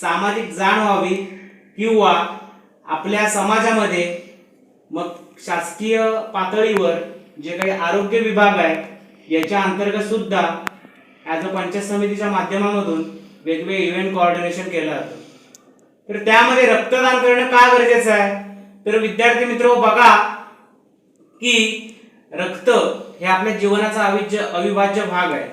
सामाजिक जाण व्हावी किंवा आपल्या समाजामध्ये मग शासकीय पातळीवर जे काही आरोग्य विभाग आहे याच्या अंतर्गत सुद्धा ॲज अ पंचायत समितीच्या माध्यमामधून वेगवेगळे इव्हेंट कोऑर्डिनेशन केलं जातं. तर त्यामध्ये रक्तदान करणं का गरजेचं आहे? तर विद्यार्थी मित्र बघा की रक्त हे आपल्या जीवनाचा अविज्य अविभाज्य भाग आहे.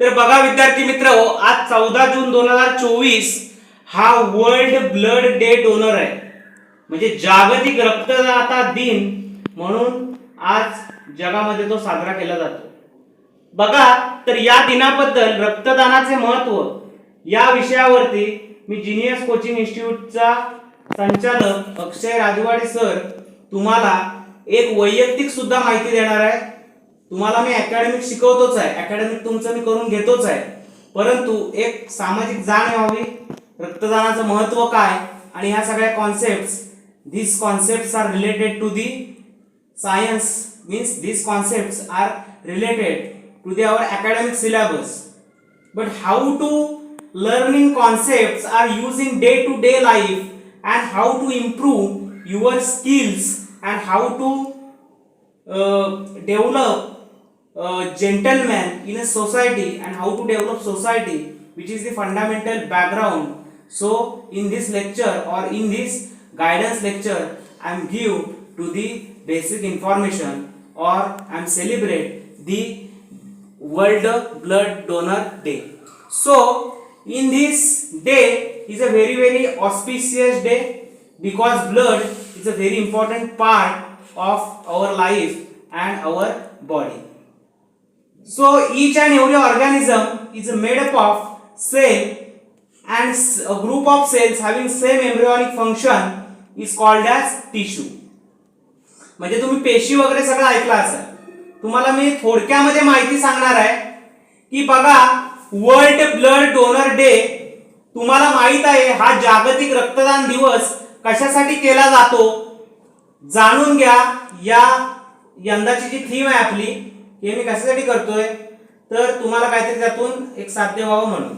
तर बघा विद्यार्थी मित्र आज चौदा जून दोन हजार चोवीस हा वर्ल्ड ब्लड डे डोनर आहे. म्हणजे जागतिक रक्तदाता दिन म्हणून आज जगामध्ये तो साजरा केला जातो. बघा तर या दिनाबद्दल रक्तदानाचे महत्त्व या विषयावरती मी जिनियस कोचिंग इन्स्टिट्यूटचा संचालक अक्षय राजवाडे सर तुम्हाला एक वैयक्तिक सुद्धा माहिती देणार आहे. तुम्हाला मी अकॅडमिक शिकवतोच आहे. अकॅडमिक तुमचं मी करून घेतोच आहे. परंतु एक सामाजिक जाण व्हावी. रक्तदानाचं महत्त्व काय? आणि ह्या सगळ्या concept these concept are related to the science means these concept are related to the our academic syllabus but how to learning concept are use in day to day life and how to improve your skills and how to develop gentleman in a society and how to develop society which is the fundamental background so in this lecture or in this guidance lecture i am give to the basic information or i am celebrate the world blood donor day. So in this day is a very very auspicious day because blood is a very important part of our life and our body. So each and every organism is made up of cell and a group of cells having same embryonic function is called as tissue. म्हणजे तुम्ही पेशी वगैरे सगळं ऐकलं असेल. तुम्हाला मी थोडक्यामध्ये माहिती सांगणार आहे की बघा वर्ल्ड ब्लड डोनर डे तुम्हाला माहीत आहे हा जागतिक रक्तदान दिवस कशासाठी केला जातो? जाणून घ्या या यंदाची जी थीम आहे आपली हे मी कशासाठी करतोय? तर तुम्हाला काहीतरी त्यातून एक साध्य व्हावं म्हणून.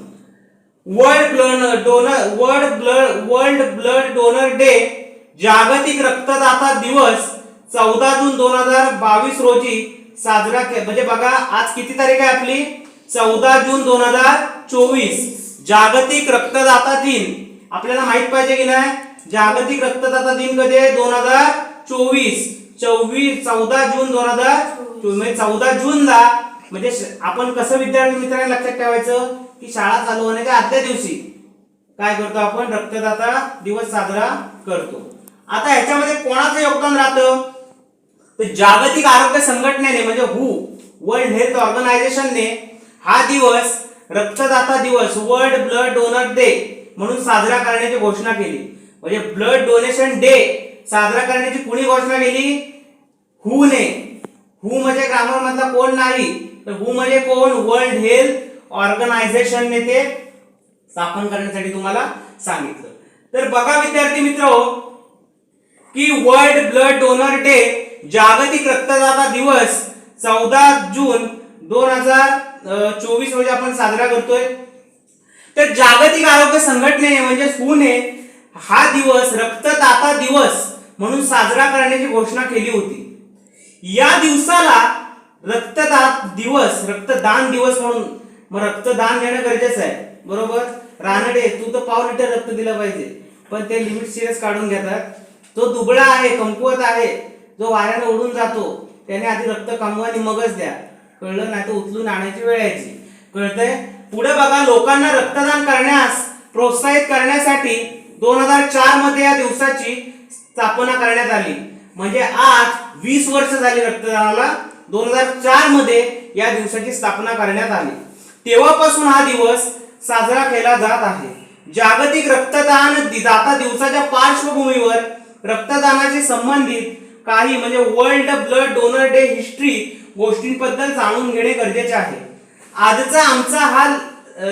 World blood donor world blood world blood donor day जागतिक रक्तदाता दिवस चौदा जून दोन हजार बावीस रोजी साजरा के म्हणजे बघा आज किती तारीख आहे आपली? चौदा जून दोन हजार चोवीस. जागतिक रक्तदाता दिन. आपल्याला माहीत पाहिजे की नाही? जागतिक रक्तदाता दिन कधी आहे? दोन हजार चोवीस. चोवीस चौदा जून दोन हजार म्हणजे चौदा जूनला म्हणजे आपण कसं विद्यार्थी मित्रांनी लक्षात ठेवायचं? की शाळा चालू होण्याच्या आदल्या दिवशी? काय करतो आपण? रक्तदाता दिवस साजरा करतो. आता ह्याच्यामध्ये कोणाचं योगदान राहतं? तर जागतिक आरोग्य संघटनेने म्हणजे हू वर्ल्ड हेल्थ ऑर्गनायझेशनने हा दिवस रक्तदाता दिवस वर्ल्ड ब्लड डोनर डे म्हणून साजरा करण्याची घोषणा केली. म्हणजे ब्लड डोनेशन डे साजरा करण्याची कुणी घोषणा केली? हू हु म्हणजे ग्रामर मधला कोण नाही तर हू म्हणजे कोण? वर्ल्ड हेल्थ ऑर्गनायझेशनने ते स्थापन करण्यासाठी तुम्हाला सांगितलं. तर बघा विद्यार्थी मित्र की वर्ल्ड ब्लड डोनर डे जागतिक रक्तदाता दिवस चौदा जून दोन हजार चोवीस रोजी आपण साजरा करतोय. तर जागतिक आरोग्य संघटनेने म्हणजे ने हा दिवस रक्तदाता दिवस म्हणून साजरा करण्याची घोषणा केली होती. या दिवसाला रक्तदान दिवस रक्तदान दिवस म्हणून मग रक्तदान देणं गरजेचं आहे. बरोबर? रानडे तू तर पाव लिटर रक्त दिलं पाहिजे. पण ते लिमिट सिरियस काढून घेतात. तो दुबळा आहे कमकुवत आहे. जो वाऱ्यानं उडून जातो त्याने आधी रक्त कमवा आणि मगच द्या. कळलं? नाही तर उचलून आणायची वेळ यायची. कळतंय? पुढे बघा लोकांना रक्तदान करण्यास प्रोत्साहित करण्यासाठी दोन हजार चारमध्ये या दिवसाची स्थापना करण्यात आली. म्हणजे आज वीस वर्ष झाली रक्तदानाला दोन हजार चारमध्ये या दिवसाची स्थापना करण्यात आली. तेव्हापासून हा दिवस साजरा केला जात आहे. जागतिक रक्तदान दाता दिवसाच्या पार्श्वभूमीवर रक्तदानाशी संबंधित काही म्हणजे world blood donor day history गोष्टींबद्दल जाणून घेणे गरजेचे आहे. आजचा आमचा हा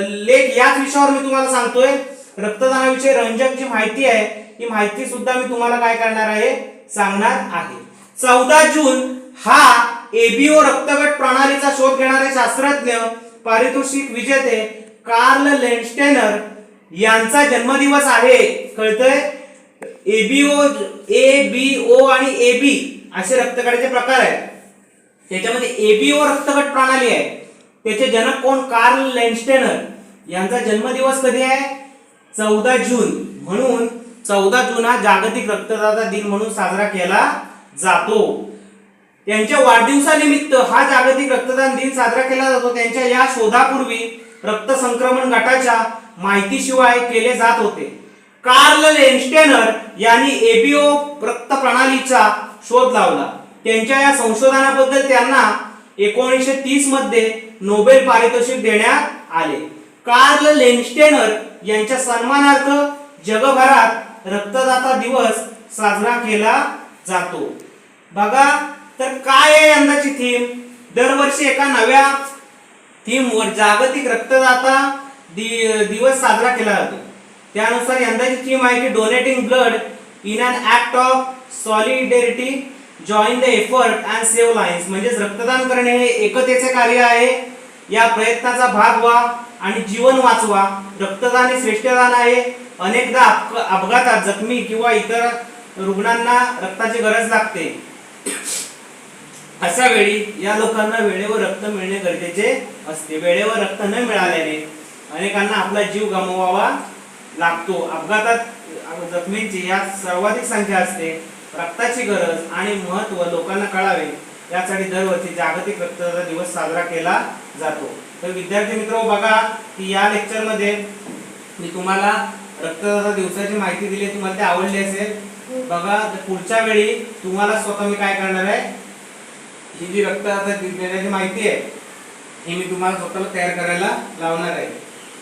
लेख याच विषयावर मी तुम्हाला सांगतोय. रक्तदानाविषयी रंजकची माहिती आहे. ही माहिती सुद्धा मी तुम्हाला काय करणार आहे सांगणार आहे. चौदा जून हा एबीओ रक्तगट प्रणालीचा शोध घेणारे शास्त्रज्ञ पारितोषिक विजेते कार्ल लेन्स्टेनर यांचा जन्मदिवस आहे. कळतंय? एबीओ ए बी ओ आणि ए बी असे रक्तगटाचे प्रकार आहेत. त्याच्यामध्ये एबीओ रक्तगट प्रणाली आहे. त्याचे जनक कोण? Karl Landsteiner. यांचा जन्मदिवस कधी आहे? चौदा जून. म्हणून चौदा जून हा जागतिक रक्तदाता दिन म्हणून साजरा केला जातो. त्यांच्या वाढदिवसानिमित्त हा जागतिक रक्तदान दिन साजरा केला जातो. त्यांच्या या शोधापूर्वी रक्त संक्रमण गटाच्या माहितीशिवाय केले जात होते. कार्ल लेन्स्टेनर यांनी एबीओ रक्त प्रणालीचा शोध लावला. त्यांच्या या संशोधनाबद्दल त्यांना एकोणीसशे तीसमध्ये नोबेल पारितोषिक देण्यात आले. कार्ल लेन्स्टेनर यांच्या सन्मानार्थ जगभरात रक्तदाता दिवस साजरा केला जातो. बघा तर काय आहे यंदाची थीम दरवर्षी एका नव्या थीमवर जागतिक रक्तदाता दि- दिवस साजरा केला जातो. त्यानुसार यंदाची थीम आहे की donating blood in an act of solidarity join the effort and save lines म्हणजेच रक्तदान करणे हे एकतेचे कार्य आहे. या प्रयत्नाचा भाग व्हा आणि जीवन वाचवा. रक्तदान हे श्रेष्ठदान आहे. अनेकदा अपघातात जखमी किंवा इतर रुग्णांना रक्ताची गरज लागते. अशा वेळी या लोकांना वेळेवर रक्त मिळणे गरजेचे असते. वेळेवर रक्त न मिळाल्याने अनेकांना आपला जीव गमवावा लागतो. अपघातात जखमींची या सर्वाधिक संख्या असते. रक्ताची गरज आणि महत्त्व लोकांना कळावे यासाठी दरवर्षी जागतिक रक्तदाता दिवस साजरा केला जातो. तर विद्यार्थी मित्र बघा की या लेक्चरमध्ये मी तुम्हाला रक्तदाता दिवसाची माहिती दिली तुम्हाला ते आवडली असेल. बघा पुढच्या वेळी तुम्हाला स्वतः मी काय करणार आहे? ही जी रक्तदाता दि- देण्याची माहिती आहे ही मी तुम्हाला स्वतःला तयार करायला लावणार आहे.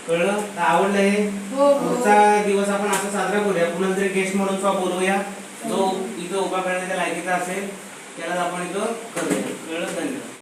कळलं? तर आवडलं हे? हो हो. पुढचा दिवस आपण असं साजरा करूया. पुन्हा तरी गेस्ट म्हणून सुद्धा बोलवूया. जो इथं उभा करण्याच्या लायकीचा असेल त्याला आपण इथं करूया. कळलं? धन्यवाद.